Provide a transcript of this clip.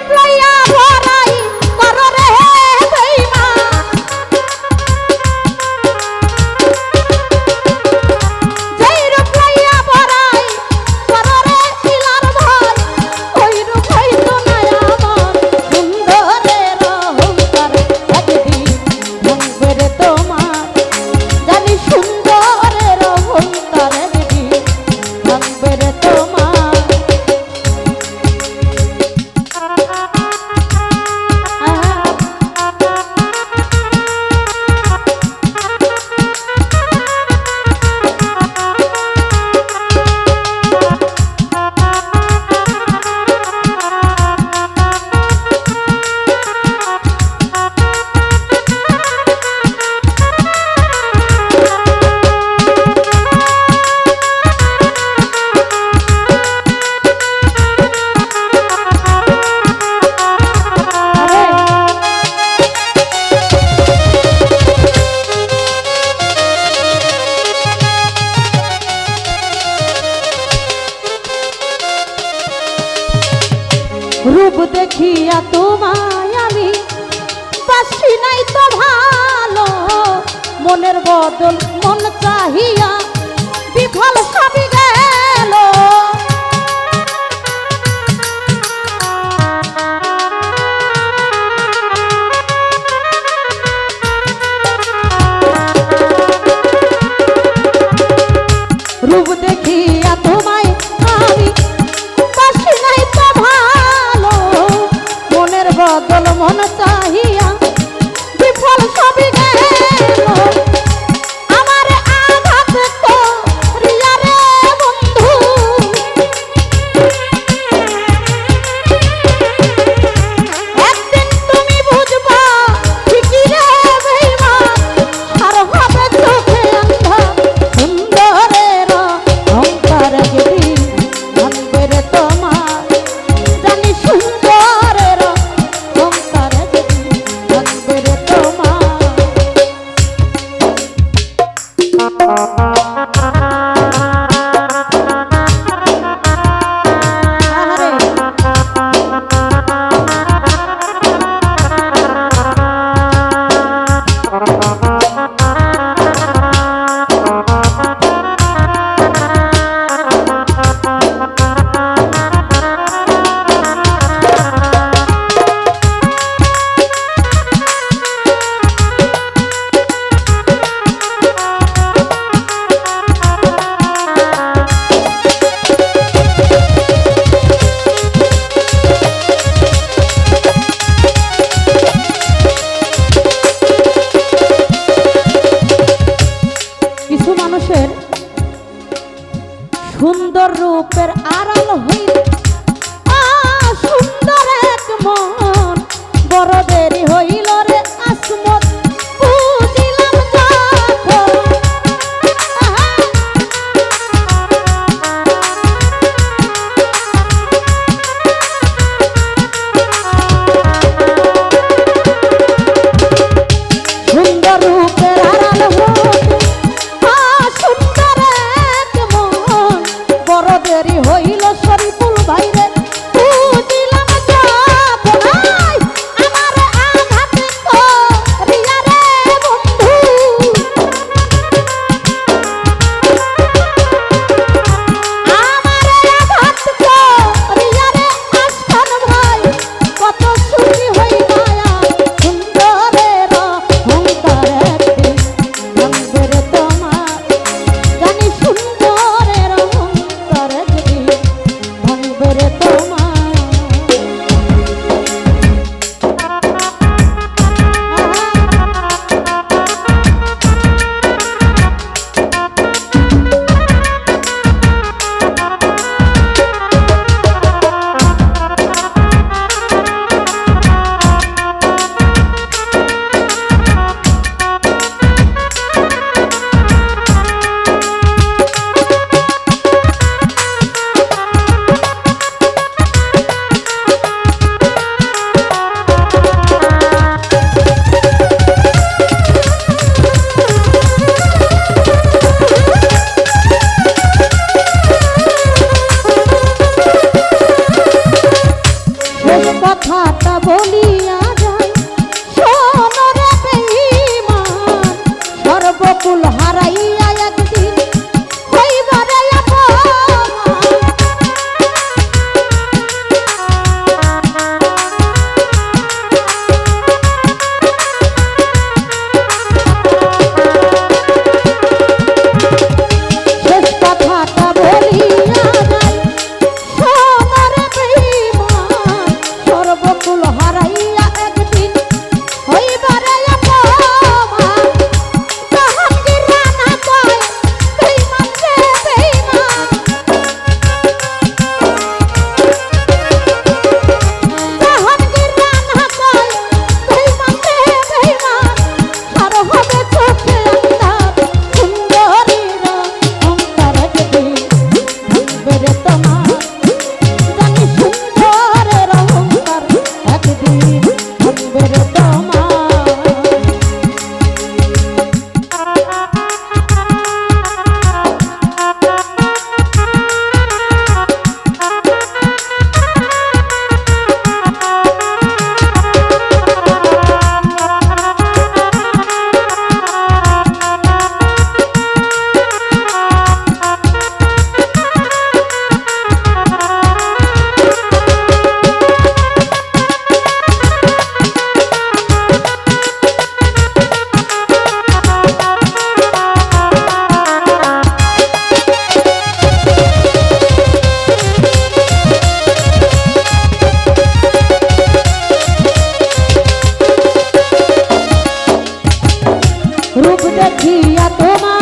সাপ্লাইয়া মনের বদল মন চাহিয়া বিফল ভাবি গেল। রূপ দেখ বড় দেরি হইল grupo daqui a tomar